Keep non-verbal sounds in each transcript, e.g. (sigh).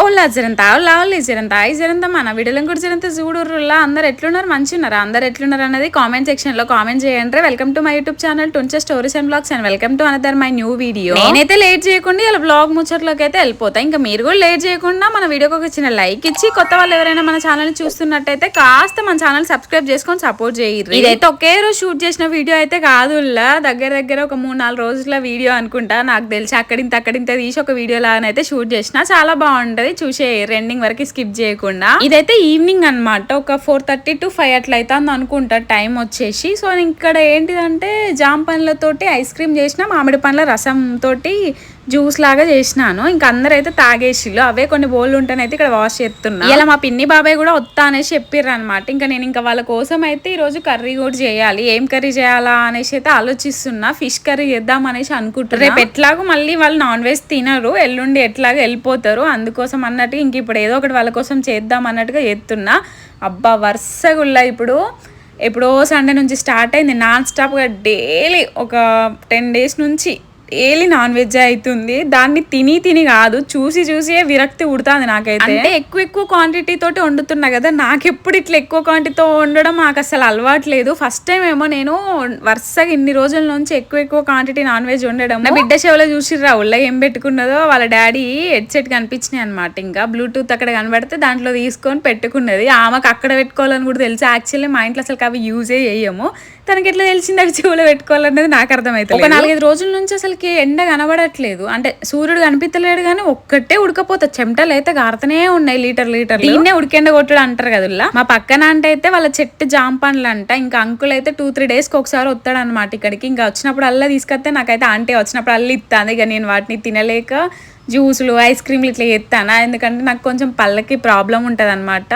ఓలా జరంత ఓలా ఓలీ జరంత. ఐ జరంత మన వీడియోలో కూడా జరంత చూడుర్రులా అందరు ఎట్లున్నారు? మంచి ఉన్నారు అందరు ఎట్లున్నారు అనేది కామెంట్ సెక్షన్లో కామెంట్ చేయండి. Welcome to my YouTube channel టుంచే stories and blogs and welcome to another my new video. నేనైతే లేట్ చేయకుండా ఇలా బ్లాగ్ ముచ్చట్లోకి అయితే వెళ్ళిపోతా. ఇంకా మీరు కూడా లేట్ చేయకుండా మన వీడియోకి ఒక చిన్న లైక్ ఇచ్చి కొత్త వాళ్ళు ఎవరైనా మన ఛానల్ చూస్తున్నట్టయితే కాస్త మన ఛానల్ సబ్స్క్రైబ్ చేసుకొని సపోర్ట్ చేయరు. ఇదైతే ఒకే రోజు షూట్ చేసిన వీడియో అయితే కాదు దగ్గర దగ్గర ఒక మూడు నాలుగు రోజుల వీడియో అనుకుంటా. నాకు తెలిసి అక్కడింత అక్కడింత తీసి ఒక వీడియో లాగానైతే షూట్ చేసిన చాలా బాగుంటది. చూసే రెండింగ్ వరకు స్కిప్ చేయకుండా. ఇదైతే ఈవినింగ్ అన్నమాట. ఒక ఫోర్ థర్టీ టు ఫైవ్ అట్లా అవుతుంది అనుకుంటా. టైం వచ్చేసి. సో ఇక్కడ ఏంటిదంటే జామ పండ్లతోటి ఐస్ క్రీమ్ చేసిన మామిడి పండ్ల రసం తోటి జ్యూస్ లాగా చేసినాను. ఇంకా అందరూ అయితే తాగేసిళ్ళు. అవే కొన్ని బోళ్ళు ఉంటేనైతే ఇక్కడ వాష్ చేస్తున్నా. ఇలా మా పిన్ని బాబాయ్ కూడా వస్తా అనేసి చెప్పిర్రు అనమాట ఇంకా నేను ఇంకా వాళ్ళ కోసం అయితే ఈ రోజు కర్రీ కూడా చేయాలి. ఏం కర్రీ చేయాలా అనేసి అయితే ఆలోచిస్తున్నా. ఫిష్ కర్రీ చేద్దాం అనేసి అనుకుంటున్నా. రేపు ఎట్లాగో మళ్ళీ వాళ్ళు నాన్ వెజ్ తినరు. ఎల్లుండి ఎట్లాగో వెళ్ళిపోతారు. అందుకోసం అన్నట్టుగా ఇంక ఇప్పుడు ఏదో ఒకటి వాళ్ళ కోసం చేద్దాం అన్నట్టుగా చేస్తున్నా. అబ్బా వరుసగుల్లా ఇప్పుడు. ఎప్పుడో సండే నుంచి స్టార్ట్ అయింది. నాన్ స్టాప్గా డైలీ ఒక టెన్ డేస్ నుంచి డైలీ నాన్ వెజ్ అవుతుంది దాన్ని తిని తిని కాదు చూసి చూసి విరక్తి ఉడుతుంది నాకైతే. అంటే ఎక్కువ ఎక్కువ క్వాంటిటీ తోటి వండుతున్నా కదా నాకు ఎప్పుడు ఇట్లా ఎక్కువ క్వాంటిటీతో వండడం నాకు అసలు అలవాట్లేదు ఫస్ట్ టైం ఏమో నేను వరుసగా ఇన్ని రోజుల నుంచి ఎక్కువ ఎక్కువ క్వాంటిటీ నాన్ వెజ్ వండడం నా బిడ్డ చెవులో చూసిర్రా ఉళ్ళ ఏం పెట్టుకున్నదో వాళ్ళ డాడీ హెడ్ సెట్ కనిపించినాయి అనమాట ఇంకా బ్లూటూత్ అక్కడ కనబడితే దాంట్లో తీసుకొని పెట్టుకున్నది. ఆమెకు అక్కడ పెట్టుకోవాలని కూడా తెలుసు. యాక్చువల్లీ మా ఇంట్లో అసలు అవి యూజే చేయము తనకి ఎట్లా తెలిసింది అవి చెవులో పెట్టుకోవాలనేది నాకు అర్థమైతే ఒక నాలుగైదు రోజుల నుంచి అసలుకి ఎండ కనబడట్లేదు. అంటే సూర్యుడు కనిపించలేడు కానీ ఒక్కటే ఉడకపోతే చెమటలు అయితే గారుతూనే ఉన్నాయి లీటర్ లీటర్ దీన్నే ఉడికెండ కొట్టుడు అంటారు కదా మా పక్కన అంటే అయితే వాళ్ళ చెట్టు జామ పండ్లు అంట ఇంకా అంకుల్ అయితే టూ త్రీ డేస్కి ఒకసారి వస్తాడు అనమాట ఇక్కడికి. ఇంకా వచ్చినప్పుడు అల్లా తీసుకొస్తే నాకైతే ఆంటీ వచ్చినప్పుడు అల్లు ఇస్తాను ఇక నేను వాటిని తినలేక జ్యూసులు ఐస్ క్రీమ్లు ఇట్లా చేస్తాను ఎందుకంటే నాకు కొంచెం పళ్ళకి ప్రాబ్లం ఉంటుంది అనమాట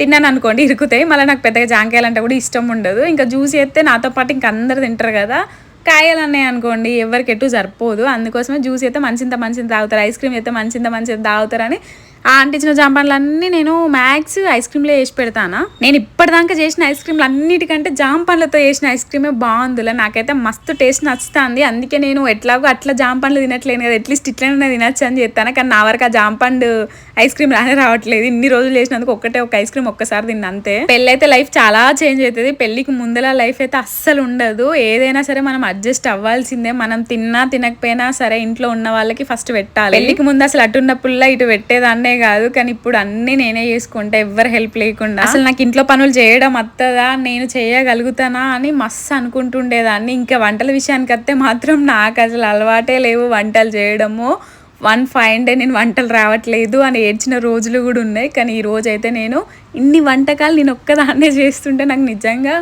తిన్నాను అనుకోండి ఇరుకుతాయి. మళ్ళీ నాకు పెద్దగా జాంకాయలంటే కూడా ఇష్టం ఉండదు. ఇంకా జ్యూస్ చేస్తే నాతో పాటు ఇంకా అందరు తింటారు కదా. కాయలున్నాయి అనుకోండి ఎవరికి ఎటు సరిపోదు. అందుకోసమే జ్యూస్ అయితే మంచింత మంచింత తాగుతారు ఐస్ క్రీమ్ అయితే మంచింత మంచిది తాగుతారని ఆ అంటించిన జాంపన్లన్నీ నేను మ్యాక్స్ ఐస్ క్రీమ్లో వేసి పెడతానా? నేను ఇప్పటిదాకా చేసిన ఐస్ క్రీమ్లు అన్నిటికంటే జామ పండ్లతో చేసిన ఐస్ క్రీమే బాగుందిలే. నాకైతే మస్తు టేస్ట్ నచ్చుతుంది. అందుకే నేను ఎట్లాగో అట్లా జామ పండ్లు తినట్లేను కదా. అట్లీస్ట్ ఇట్లనే తినచ్చు అని చెప్తాను కానీ నా వరకు ఆ జామ ఐస్ క్రీమ్ రానే రావట్లేదు. ఇన్ని రోజులు చేసినందుకు ఒక్కటే ఒక ఐస్ క్రీమ్ ఒక్కసారి తిన్నా అంతే. పెళ్ళి అయితే లైఫ్ చాలా చేంజ్ అవుతుంది పెళ్ళికి ముందల లైఫ్ అయితే అస్సలు ఉండదు. ఏదైనా సరే మనం అడ్జస్ట్ అవ్వాల్సిందే. మనం తిన్నా తినకపోయినా సరే ఇంట్లో ఉన్న వాళ్ళకి ఫస్ట్ పెట్టాలి. పెళ్ళికి ముందు అసలు అటున్న పుల్ల ఇటు పెట్టేదాన్ని కాదు కానీ ఇప్పుడు అన్ని నేనే చేసుకుంటా ఎవ్వరు హెల్ప్ లేకుండా. అసలు నాకు ఇంట్లో పనులు చేయడం వస్తుందా నేను చేయగలుగుతానా అని మస్తు అనుకుంటుండేదాన్ని. ఇంకా వంటల విషయానికి వస్తే మాత్రం నాకు అసలు అలవాటే లేవు వంటలు చేయడము. వన్ ఫైవ్ డే నేను వంటలు రావట్లేదు అని ఏడ్చిన రోజులు కూడా ఉన్నాయి. కానీ ఈ రోజు అయితే నేను ఇన్ని వంటకాలు నేను ఒక్కదాన్నే చేస్తుంటే నాకు నిజంగా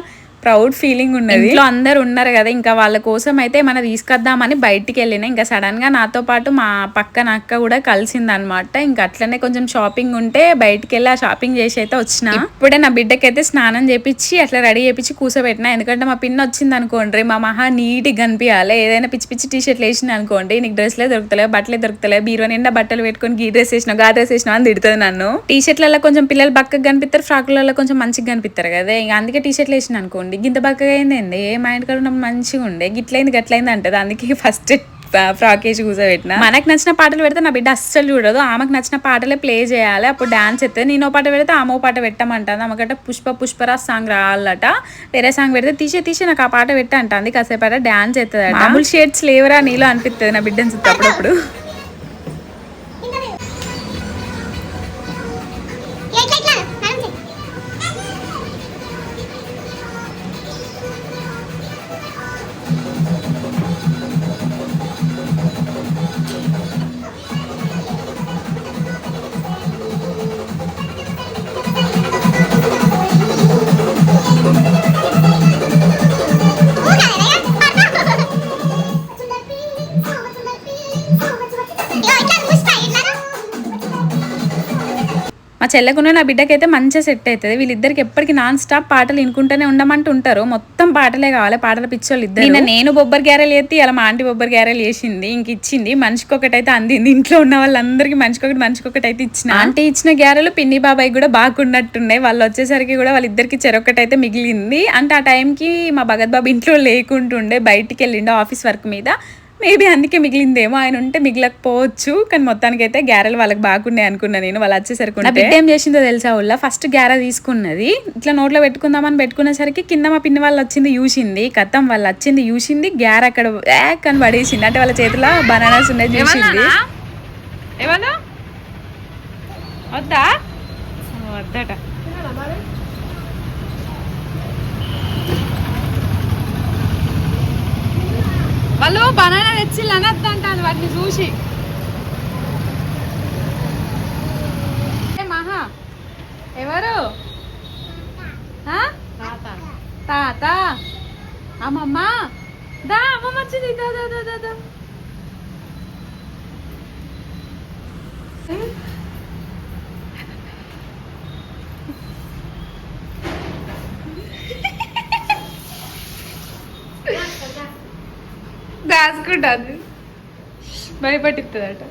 ప్రౌడ్ ఫీలింగ్ ఉన్నది. ఇంట్లో అందరు ఉన్నారు కదా ఇంకా వాళ్ళ కోసం అయితే మన తీసుకొద్దామని బయటికి వెళ్ళిన ఇంకా సడన్గా నాతో పాటు మా పక్కన అక్క కూడా కలిసింది అనమాట ఇంకా అట్లనే కొంచెం షాపింగ్ ఉంటే బయటికి వెళ్ళి ఆ షాపింగ్ చేసి అయితే వచ్చిన. ఇప్పుడే నా బిడ్డకైతే స్నానం చేపించి అట్లా రెడీ చేపించి కూర్చోబెట్టిన ఎందుకంటే మా పిన్న వచ్చింది అనుకోండి మా మహా నీట్గా కనిపించాలి. ఏదైనా పిచ్చి పిచ్చి టీ షర్ట్లు అనుకోండి నీకు డ్రెస్లే దొరుకుతలే బట్టలే దొరుకుతలే బీరో నిండా బట్టలు పెట్టుకొని గీ డ్రెస్ వేసినావు గా డ్రెస్ వేసినావు అని తిడుతుంది నన్ను. టీ షర్ట్లలో కొంచెం పిల్లలు బక్కగా కనిపిస్తారు ఫ్రాకులలో కొంచెం మంచిగా కనిపిస్తారు కదా. ఇంకా అందుకే టీ షర్ట్లు వేసిన అనుకోండి గింత బక్కగా అయింది మా ఇంటికాడ ఉన్నప్పుడు మంచిగా ఉండే. గిట్లయింది గట్లయింది అంటది. అందుకే ఫస్ట్ ఫ్రాక్ వేసి కూర్చోబెట్టిన మనకు నచ్చిన పాటలు పెడితే నా బిడ్డ అస్సలు చూడదు. ఆమెకు నచ్చిన పాటలే ప్లే చేయాలి. అప్పుడు డాన్స్ ఎత్తే నేను పాట పెడితే ఆమె పాట పెట్టమంటుంది. ఆమెకంటే పుష్ప పుష్పరాజ్ సాంగ్ రావాలట. వేరే సాంగ్ పెడితే తీసే తీసే నాకు ఆ పాట పెట్టి అంటుంది కాసేపు డాన్స్ ఎత్తది మామూలు షేడ్స్ లేవరా నీలో అనిపిస్తుంది నా బిడ్డని చూస్తే అప్పుడప్పుడు. మా చెల్లెకున్న నా బిడ్డకైతే మంచిగా సెట్ అవుతుంది. వీళ్ళిద్దరికి ఎప్పటికీ నాన్ స్టాప్ పాటలు వినుకుంటూనే ఉండమంటూ ఉంటారు. మొత్తం పాటలే కావాలి. పాటల పిచ్చోళ్ళు ఇద్దరు నిన్న నేను బొబ్బర్ గ్యారెలు ఎత్తి అలా మా ఆంటీ బొబ్బర్ గ్యారెలు వేసింది ఇంక ఇచ్చింది. మనిషికి ఒకటి అయితే అందింది. ఇంట్లో ఉన్న వాళ్ళందరికీ మనిషికొకటి మనిషికొకటి అయితే ఇచ్చిన. ఆంటీ ఇచ్చిన గ్యారెలు పిన్ని బాబాయ్ కూడా బాగున్నట్టున్నాయి. వాళ్ళు వచ్చేసరికి కూడా వాళ్ళిద్దరికి చెరొకటి అయితే మిగిలింది. అంటే ఆ టైంకి మా భగత్ బాబు ఇంట్లో లేకుంటుండే బయటికి వెళ్ళిండు ఆఫీస్ వర్క్ మీద. మేబీ అందుకే మిగిలిందేమో ఆయన ఉంటే మిగలకపోవచ్చు కానీ మొత్తానికి అయితే గ్యారెలు వాళ్ళకి బాగున్నాయి అనుకున్నా నేను వాళ్ళు వచ్చేసరికి నా బిడ్డ ఏం చేసిందో తెలుసా ఊళ్ళో ఫస్ట్ గ్యార తీసుకున్నది ఇట్లా నోట్లో పెట్టుకుందామని పెట్టుకునేసరికి కింద మా పిన్ని వాళ్ళు వచ్చింది చూసింది కథం వాళ్ళు వచ్చింది చూసింది గ్యార అక్కడ యాక్ అని పడేసింది అంటే వాళ్ళ చేతిలో బనానాస్ ఉన్నాయి చూసింది. ఏమన్నా? వద్దా? వద్దట. వాళ్ళు బనానా తెచ్చిల్లు అనద్దు అంటాను వాటిని చూసి. మహా ఎవరు? తాత. అమ్మమ్మ. దా అమ్మమ్మ వచ్చింది. దా దా దా దా దా. (laughs) దాచుకుంటుంది భయపట్టిస్తుందట.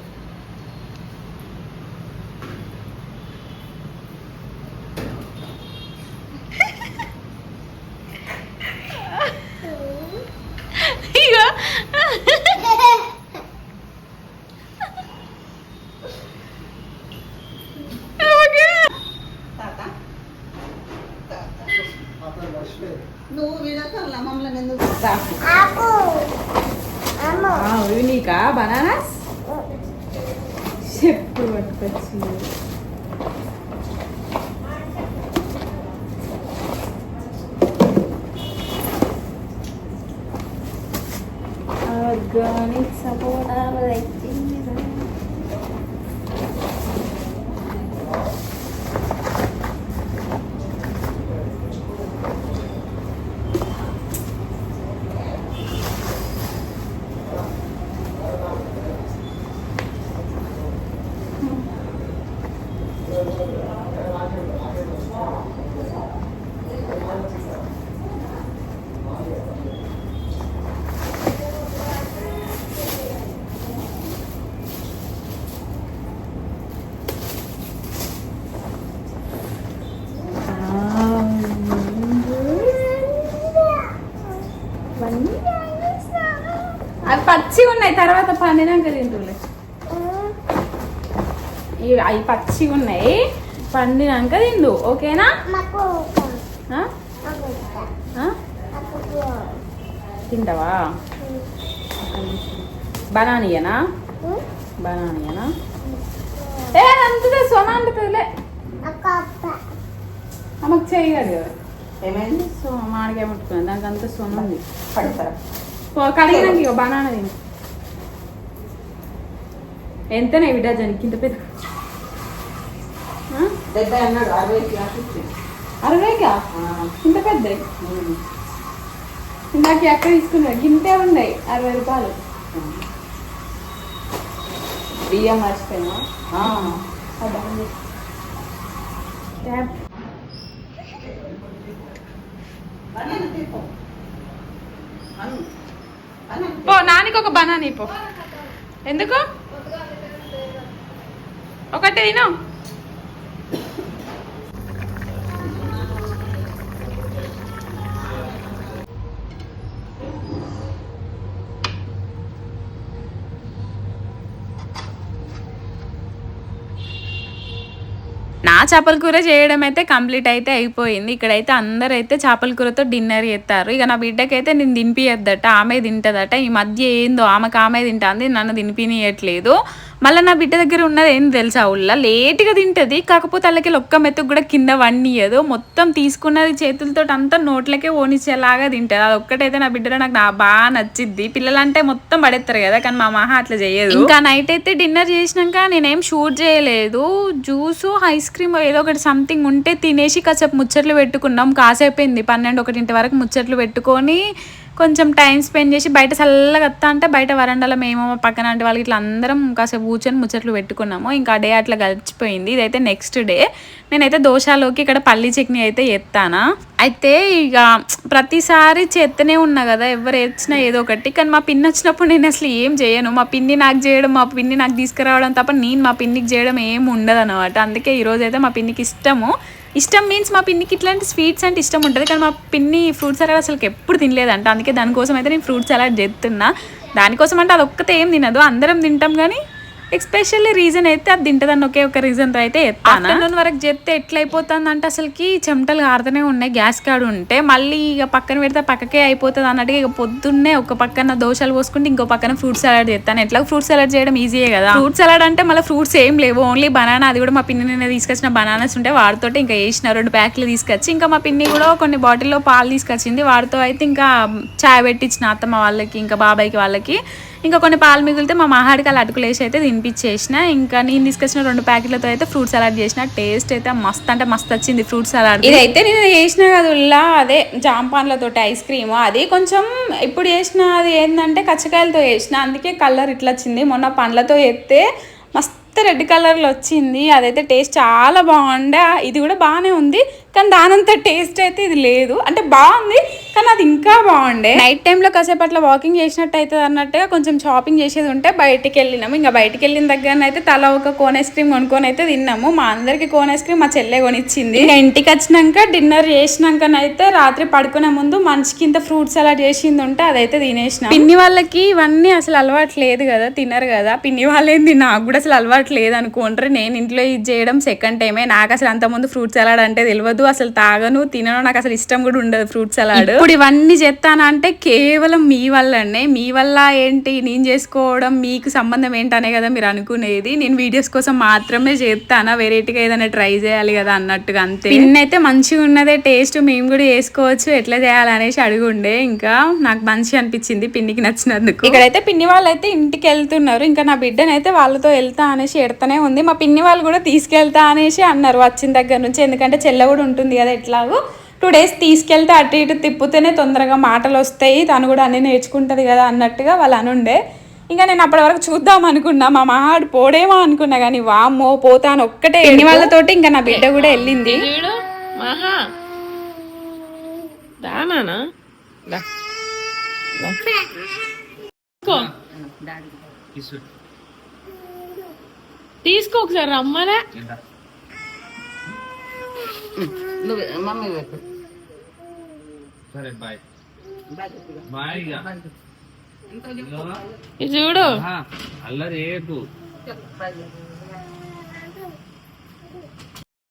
నువ్వు వినకల్లా మమ్మల్ని ఎందుకు ఆకు అమ్మ ఆ, ఇవి నీకా బనానాస్ చెప్పుడు పట్టుకొచ్చి ఆర్గానిక్ సపోటా అవి పచ్చి ఉన్నాయి తర్వాత పండినాక తింటులే ఇవి అవి పచ్చిగా ఉన్నాయి పండినాక తిందు ఓకేనా? తింటావా? బనానియనా? బనానియనా? ఏ అంతదే సొన అంటుతుందిలే. మాకు అప్ప ఆమెకు చేయగలదు కదా ఏమైంది? సో మాడికాయ ముట్టుకున్నాను. దానికి అంత సొన ఉంది. కడిగినాక ఇక బనానా తిను. ఎంతనే బిడ్డ జనికి? ఇంత పెద్ద? ఆ? డెబ్బై అన్నాడు అరవై క్లాస్ ఇచ్చింది అరవైగా ఇంత పెద్ద? ఇందాక ఎక్కడ తీసుకున్నా గింతే ఉన్నాయి అరవై రూపాయలు. బియ్యం మర్చిపోయినా. పో నానికి ఒక బనానీ పో ఎందుకు? ఒకటి తిను. నా చేపల కూర చేయడం అయితే కంప్లీట్ అయితే అయిపోయింది. ఇక్కడైతే అందరూ అయితే చేపల కూరతో డిన్నర్ చేస్తారు. ఇక నా బిడ్డకైతే నేను తినిపియద్దట ఆమె తింటదట. ఈ మధ్య ఏందో ఆమెకు ఆమె తింటుంది నన్ను తినిపినియట్లేదు. మళ్ళీ నా బిడ్డ దగ్గర ఉన్నది ఏం తెలుసా ఉళ్ళ లేట్గా తింటది కాకపోతే వాళ్ళకి ఒక్క మెతుకు కూడా కింద వండియదు మొత్తం తీసుకున్నది చేతులతో అంతా నోట్లకే ఓనిచ్చేలాగా తింటది. అది ఒక్కటైతే నా బిడ్డలో నాకు నా బాగా నచ్చిద్ది. పిల్లలంటే మొత్తం పడేస్తారు కదా కానీ మా మహా అట్లా చేయదు ఇంకా నైట్ అయితే డిన్నర్ చేసినాక నేనేం షూట్ చేయలేదు. జ్యూస్ ఐస్ క్రీమ్ ఏదో ఒకటి సంథింగ్ ఉంటే తినేసి కాసేపు ముచ్చట్లు పెట్టుకున్నాం. కాసేపోయింది పన్నెండు ఒకటింటి వరకు ముచ్చట్లు పెట్టుకొని కొంచెం టైం స్పెండ్ చేసి బయట చల్లగా వస్తా అంటే బయట వరండాలో మేము పక్కన అంటే వాళ్ళకి ఇట్లా అందరం కాసేపు కూర్చొని ముచ్చట్లు పెట్టుకున్నాము. ఇంకా డే అట్లా గడిచిపోయింది. ఇదైతే నెక్స్ట్ డే. నేనైతే దోశలోకి ఇక్కడ పల్లి చట్నీ అయితే ఎత్తానా అయితే ఇక ప్రతిసారి చేత్తనే ఉన్నా కదా ఎవరు ఏడ్చినా ఏదో ఒకటి. కానీ మా పిన్ని వచ్చినప్పుడు నేను అసలు ఏం చేయను. మా పిన్ని నాకు చేయడం మా పిన్ని నాకు తీసుకురావడం తప్ప నేను మా పిన్నికి చేయడం ఏం ఉండదు అనమాట అందుకే ఈరోజు అయితే మా పిన్నికి ఇష్టము. ఇష్టం మీన్స్ మా పిన్నికి ఇట్లాంటి స్వీట్స్ అంటే ఇష్టం ఉంటుంది. కానీ మా పిన్ని ఫ్రూట్ సలాడ్ అసలు ఎప్పుడు తినలేదంట. అందుకే దానికోసం అయితే నేను ఫ్రూట్ సలాడ్ చేస్తున్నా. దానికోసం అంటే అది ఒక్కతే ఏం తినదు. అందరం తింటాం కానీ ఎక్స్పెషల్లీ రీజన్ అయితే అది తింటదని ఒకే ఒక రీజన్తో అయితే ఎత్తాను ఆఫ్టర్నూన్ వరకు చెప్తే ఎట్లా అయిపోతుంది అంటే అసలుకి చెమటలు కారుతూనే ఉన్నాయి గ్యాస్ కాడు ఉంటే మళ్ళీ ఇక పక్కన పెడితే పక్కకే అయిపోతుంది అన్నట్టుగా ఇక పొద్దున్నే ఒక పక్కన దోశలు పోసుకుంటే ఇంకో పక్కన ఫ్రూట్ సలాడ్ చేస్తాను. ఎట్లా ఫ్రూట్ సలాడ్ చేయడం ఈజీయే కదా? ఫ్రూట్ సలాడ్ అంటే మళ్ళీ ఫ్రూట్స్ ఏం లేవు. ఓన్లీ బనానా అది కూడా మా పిన్ని నిన్న తీసుకొచ్చిన బనానాస్ ఉంటే వాడితోటి ఇంకా వేసిన రెండు ప్యాక్లు తీసుకొచ్చి ఇంకా మా పిన్ని కూడా కొన్ని బాటిల్లో పాలు తీసుకొచ్చింది. వాడితో అయితే ఇంకా చాయ్ పెట్టించిన అత్తమ్మ వాళ్ళకి ఇంకా బాబాయ్కి వాళ్ళకి. ఇంకా కొన్ని పాలు మిగిలితే మా మహాడికి అలా అయితే తినిపించేసిన. ఇంకా నేను తీసుకొచ్చిన రెండు ప్యాకెట్లతో అయితే ఫ్రూట్ సలాడ్ చేసిన. టేస్ట్ అయితే మస్త్ అంటే మస్త్ వచ్చింది ఫ్రూట్ సలాడ్. ఇదైతే నేను చేసిన కదా ఉల్లా అదే జాంపాన్లతో ఐస్ క్రీమ్. అది కొంచెం ఇప్పుడు చేసిన అది ఏంటంటే కచ్చకాయలతో చేసిన. అందుకే కలర్ ఇట్లా వచ్చింది. మొన్న పండ్లతో ఎత్తే మస్తు రెడ్ కలర్లో వచ్చింది. అదైతే టేస్ట్ చాలా బాగుండే. ఇది కూడా బాగానే ఉంది. కానీ దానంత టేస్ట్ అయితే ఇది లేదు. అంటే బాగుంది కానీ అది ఇంకా బాగుండే. నైట్ టైంలో కాసేపు అట్లా వాకింగ్ చేసినట్టు అవుతుంది అన్నట్టుగా కొంచెం షాపింగ్ చేసేది ఉంటే బయటికి వెళ్ళినాము ఇంకా బయటికి వెళ్ళిన దగ్గర అయితే తల ఒక కోన్ ఐస్ క్రీమ్ కొనుక్కొని అయితే తిన్నాము. మా అందరికి కోన్ ఐస్ క్రీమ్ మా చెల్లె కొనిచ్చింది. ఇంకా ఇంటికి వచ్చినాక డిన్నర్ చేసినాకనైతే రాత్రి పడుకునే ముందు మనిషికి ఇంత ఫ్రూట్ సలాడ్ చేసింది ఉంటే అదైతే తినేసిన. పిన్ని వాళ్ళకి ఇవన్నీ అసలు అలవాటు లేదు కదా తినరు కదా. పిన్ని వాళ్ళేంది నాకు కూడా అసలు అలవాటు లేదు అనుకుంటారు. నేను ఇంట్లో ఇది చేయడం సెకండ్ టైమే నాకు అసలు అంతకుముందు ఫ్రూట్ సలాడ్ అంటే తెలియదు అసలు తాగను తినను నాకు అసలు ఇష్టం కూడా ఉండదు ఫ్రూట్ సలాడ్. ఇప్పుడు ఇవన్నీ చేస్తానంటే కేవలం మీ వల్లనే మీ వల్ల ఏంటి నేను చేసుకోవడం మీకు సంబంధం ఏంటనే కదా మీరు అనుకునేది. నేను వీడియోస్ కోసం మాత్రమే చేస్తానా వెరైటీగా ఏదైనా ట్రై చేయాలి కదా అన్నట్టుగా అంతే. అయితే మంచిగా ఉన్నదే టేస్ట్ మేము కూడా చేసుకోవచ్చు ఎట్లా చేయాలనేసి అడుగుండే. ఇంకా నాకు మంచి అనిపించింది పిన్నికి నచ్చినందుకు. ఇక్కడైతే పిన్ని వాళ్ళు అయితే ఇంటికి వెళ్తున్నారు. ఇంకా నా బిడ్డనైతే వాళ్ళతో వెళ్తా అనేసి ఎడతానే ఉంది. మా పిన్ని వాళ్ళు కూడా తీసుకెళ్తా అనేసి అన్నారు వచ్చిన దగ్గర నుంచి. ఎందుకంటే చెల్ల కూడా ఉంటుంది కదా ఎట్లాగో. టూ డేస్ తీసుకెళ్తే అటు ఇటు తిప్పుతేనే తొందరగా మాటలు వస్తాయి తను కూడా అన్ని నేర్చుకుంటుంది కదా అన్నట్టుగా వాళ్ళు అనుండే. ఇంకా నేను అప్పటి వరకు చూద్దాం అనుకున్నా. మా మహాడు పోడేమో అనుకున్నా కానీ వామ్మో పోతాను ఒక్కటే ఎన్ని వాళ్ళతోటి ఇంకా నా బిడ్డ కూడా వెళ్ళింది. తీసుకో. తీసుకో ఒకసారి రమ్మనే. నువ్వు మమ్మీ పెట్టు సరే బాయ్ బాయ్ చూడు. అల్లరి చెప్పు